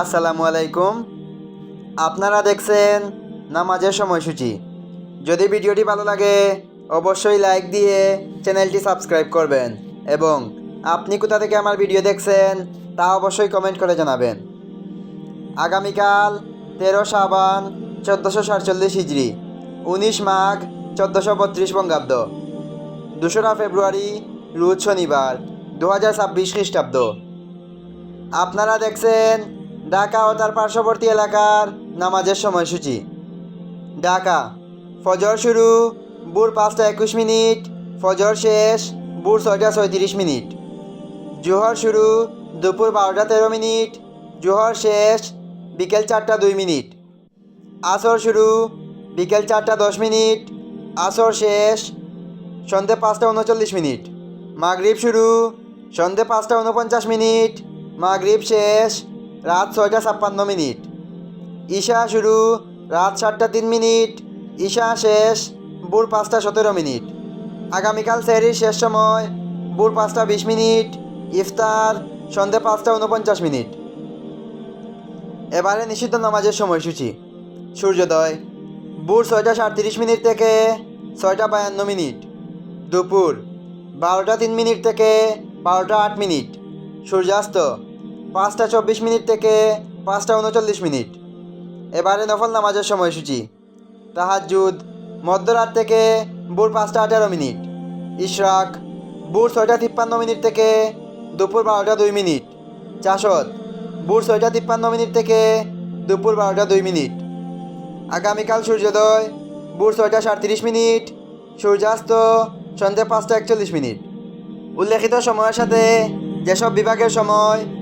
আসসালামু আলাইকুম। আপনারা দেখছেন নামাজের সময়সূচি। যদি ভিডিওটি ভালো লাগে, অবশ্যই লাইক দিয়ে চ্যানেলটি সাবস্ক্রাইব করবেন এবং আপনি কোথা থেকে আমার ভিডিও দেখছেন, তা অবশ্যই কমেন্ট করে জানাবেন। আগামীকাল তেরো সাবান চোদ্দোশো সাতচল্লিশ হিজড়ি উনিশ মাঘ চোদ্দোশো বত্রিশ বঙ্গাব্দ। দোসরা ফেব্রুয়ারি, রোজ শনিবার দু হাজার ছাব্বিশ খ্রিস্টাব্দ। আপনারা দেখছেন ঢাকা ও তার পার্শ্ববর্তী এলাকার নামাজের সময়সূচি। ঢাকা, ফজর শুরু, ভোর পাঁচটা একুশ মিনিট, ফজর শেষ, ভোর ছয়টা ছয়ত্রিশ মিনিট। জোহর শুরু, দুপুর বারোটা তেরো মিনিট, জোহর শেষ, বিকেল চারটা দুই মিনিট। আসর শুরু, বিকেল চারটা দশ মিনিট, আসর শেষ, সন্ধে পাঁচটা উনচল্লিশ মিনিট। মাগরিব শুরু, সন্ধে পাঁচটা উনপঞ্চাশ মিনিট, মাগরিব শেষ রাত ছয়টা ছাপ্পান্ন মিনিট। ঈশা শুরু, রাত সাতটা তিন মিনিট। ঈশা শেষ, ভোর পাঁচটা সতেরো মিনিট। আগামীকাল সেহরির শেষ সময়, ভোর পাঁচটা বিশ মিনিট। ইফতার, সন্ধে পাঁচটা উনপঞ্চাশ মিনিট। এবারে নিষিদ্ধ নামাজের সময়সূচি। সূর্যোদয়, ভোর ছয়টা সাতত্রিশ মিনিট থেকে ছয়টা বায়ান্ন মিনিট। দুপুর, বারোটা তিন মিনিট থেকে বারোটা আট মিনিট। সূর্যাস্ত পাঁচটা চব্বিশ মিনিট থেকে পাঁচটা উনচল্লিশ মিনিট। এবারে নফল নামাজের সময়সূচি। তাহাজুদ মধ্যরাত থেকে ভোর পাঁচটা আঠারো মিনিট। ইশরাক, ভোর ছয়টা তিপ্পান্ন মিনিট থেকে দুপুর বারোটা দুই মিনিট। চাষত, ভোর ছয়টা তিপ্পান্ন মিনিট থেকে দুপুর বারোটা দুই মিনিট। আগামীকাল সূর্যোদয়, ভোর ছয়টা সাতত্রিশ মিনিট, সূর্যাস্ত সন্ধ্যে পাঁচটা একচল্লিশ মিনিট। উল্লেখিত সময়ের সাথে যেসব বিভাগের সময়